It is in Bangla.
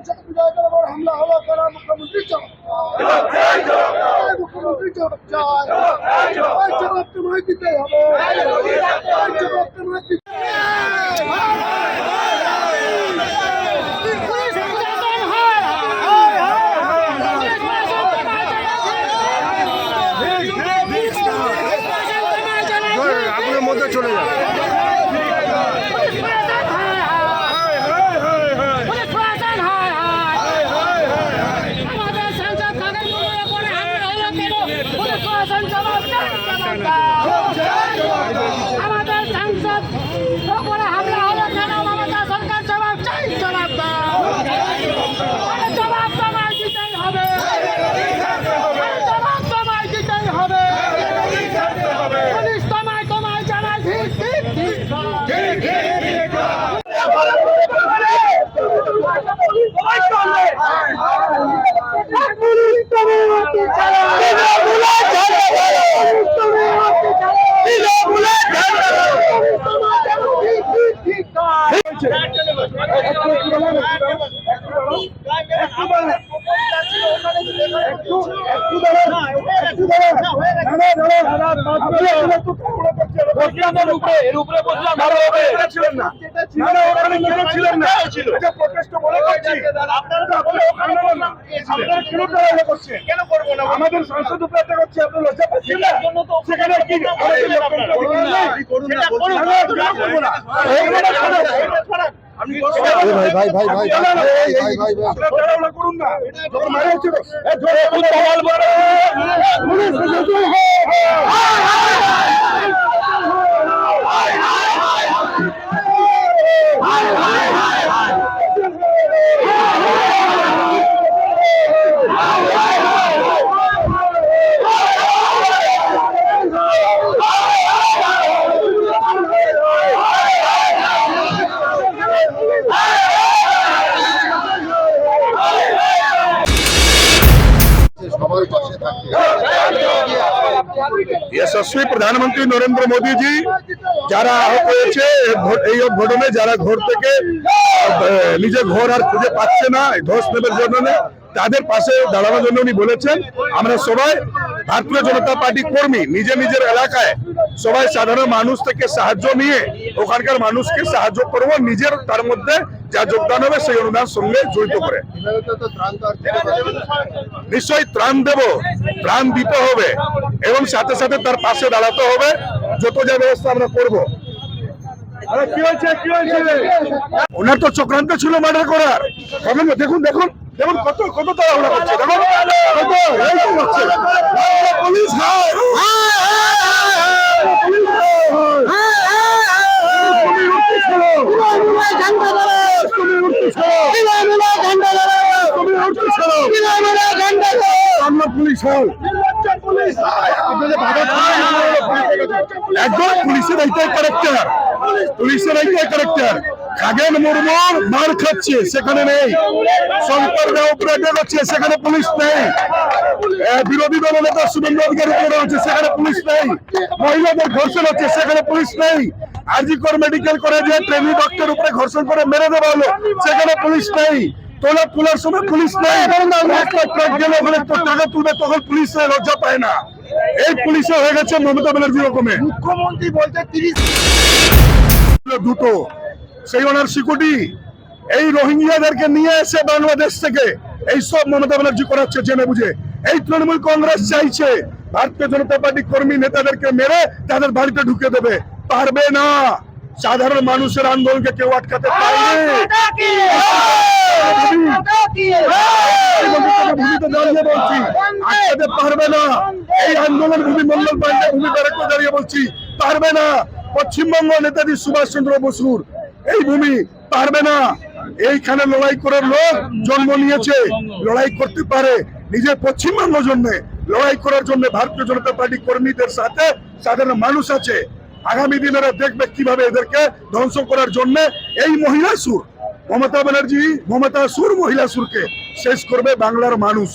সংসদ বিধায়কের উপর হামলা হলো তারা মুখ্যমন্ত্রী চোখ মুখ্যমন্ত্রী মধ্যে চলে যাবে আমাদের সাংসদ ওপরে হামলা হলো কেন মমতা সরকার জবাব চাই জবাব দাও আরে জবাব তোমায় দিতেই হবে আরে জবাব তোমায় দিতেই হবে পুলিশ তোমায় তোমায় জানায় ঠিক ঠিক ঠিক ছিলেন না আপনারা ওখানে কেন ছিলেন না এটা প্রটেস্ট বলে করছি আপনারা তো ওখানে ওখানে বললাম আপনারা কেন টাকা করছেন কেন করব না আমাদের সংসদ উপরে করছে আপনি লজ্জা পাচ্ছেন না সেখানে কি আমাদের না করুন। না করুন না यशस्वी प्रधानमंत्री नरेंद्र मोदी जी যারা আহত হয়েছে এই ভো- এই ঘটনে যারা ঘর থেকে আহ, নিজের ঘর আর খুঁজে পাচ্ছে না এই ধস নেবের জন্য তাদের পাশে দাঁড়ানোর জন্য উনি বলেছেন আমরা সবাই ভারতীয় জনতা পার্টি কর্মী নিজের নিজের এলাকায় সবাই সাধারণ মানুষ থেকে সাহায্য নিয়ে ওখানকার মানুষকে সাহায্য করব, নিজের তার মধ্যে যা যোগদান হবে সেই অনুদান সঙ্গে জড়িত করে। নিশ্চয়ই ত্রাণ দেব, ত্রাণ দিতে হবে এবং সাথে সাথে তার পাশে দাঁড়াতে হবে, যত যা ব্যবস্থা আমরা করব। ওনার তো চক্রান্ত ছিল মার্ডার করার। দেখুন দেখুন দেখুন দেখুন কত কত তাড়াহুড়া করছে, দেখুন। কত, এই তো করছে পুলিশ আমরা পুলিশ হল একদম পুলিশের এইটাই ক্যারেক্টার পুলিশের এইটাই ক্যারেক্টার খাগেন মুর্মু মার খাচ্ছে সেখানে নেই। শঙ্কর attack হচ্ছে সেখানে পুলিশ নেই। বিরোধী দল নেতা শুভেন্দু অধিকারী হচ্ছে সেখানে পুলিশ নেই। মহিলাদের ধর্ষণ হচ্ছে সেখানে পুলিশ নেই। আরজিকর মেডিকেল কলেজে ট্রেনি ডক্টর উপরে ঘর্ষণ করে মেরে দেওয়া হলো সেখানে পুলিশ নেই। তোলা তোলার সময় পুলিশ নেই। ট্রাক গেলে ওখানে টাকা তুলবে তখন পুলিশ লজ্জা পায় না। এই পুলিশে হয়ে গেছে মমতা ব্যানার্জি রকমে। মুখ্যমন্ত্রী বলতে তিরিশ দুটো। সেই ওনার সিকিউরিটি এই রোহিঙ্গাদেরকে নিয়ে এসে বাংলাদেশ থেকে এই সব মমতা ব্যানার্জি করাচ্ছে জেনে বুঝে। এই তৃণমূল কংগ্রেস চাইছে ভারতীয় জনতা পার্টি কর্মী নেতাদেরকে মেরে তাদের বাড়িতে ঢুকে দেবে। পারবে না। সাধারণ মানুষের আন্দোলনকে কেউ আটকাতে পারবে না। এই আন্দোলন ভূমি মন্ডল পাল্টে ভূমি ব্যারাককে দাঁড়িয়ে বলছি পারবে না। পশ্চিমবঙ্গ নেতাজি সুভাষ চন্দ্র বসুর এই ভূমি পারবে না। এইখানে লড়াই করার লোক জন্ম নিয়েছে। লড়াই করতে পারে নিজের পশ্চিমবঙ্গ জন্য। লড়াই করার জন্য ভারতীয় জনতা পার্টি কর্মীদের সাথে সাধারণ মানুষ আছে। আগামী দিনেরা দেখবে কীভাবে এদেরকে ধ্বংস করার জন্য এই মহিলা সুর। মমতা ব্যানার্জি, মমতা সুর মহিলা সুরকে শেষ করবে বাংলার মানুষ।